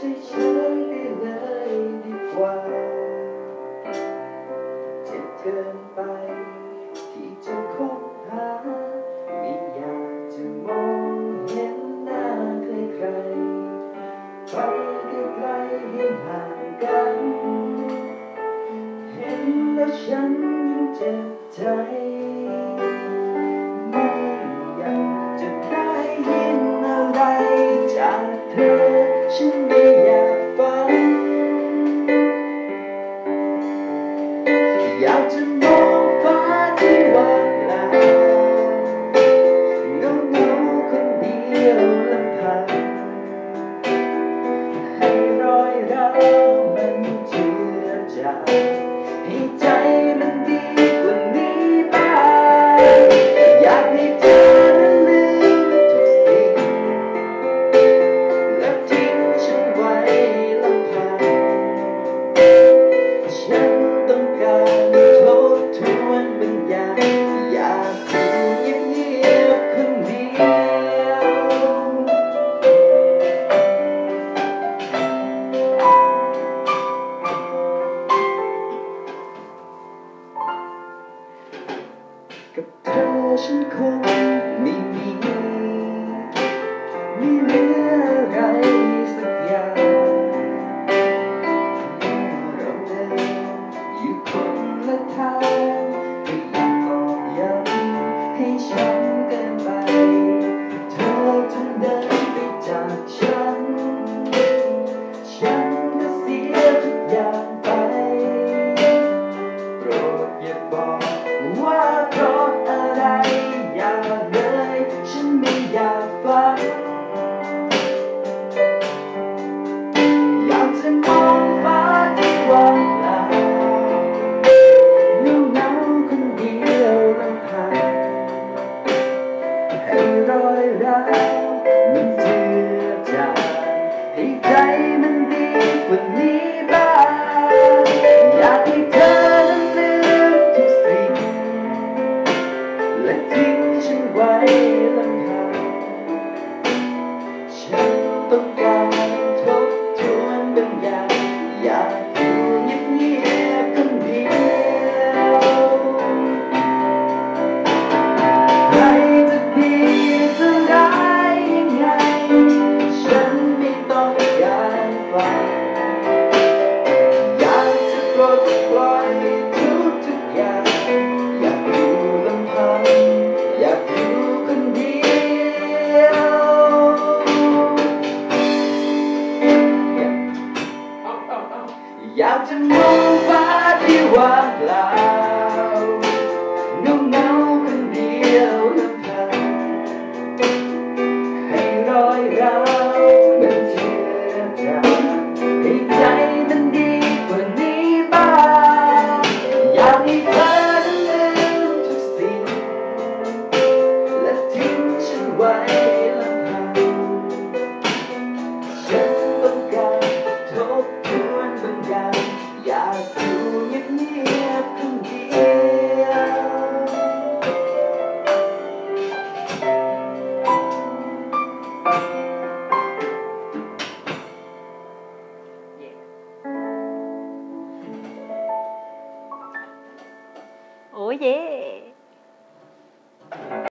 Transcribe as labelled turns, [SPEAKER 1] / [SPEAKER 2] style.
[SPEAKER 1] เฉยๆได้เลยดีกว่า เจ็บเกินไปที่จะคบหา ไม่อยากจะมองเห็นหน้าใครๆไปไกลๆให้ห่างกัน เห็นแล้วฉันยิ่งเจ็บใจไม่อยากจะได้ยินอะไรจากเธอ กับเธอฉันคงไม่มีไม่เหลืออะไรสักอย่างเราเดินอยู่คนละทาง มองฟ้าที่ว่างเปล่าเงาเงาคนเดียวลำพังให้รอยเรามันเชื่อใจให้ใจมันดีกว่านี้บ้างอยากให้เธอลืมทุกสิ่งและทิ้งฉันไว้ Oye,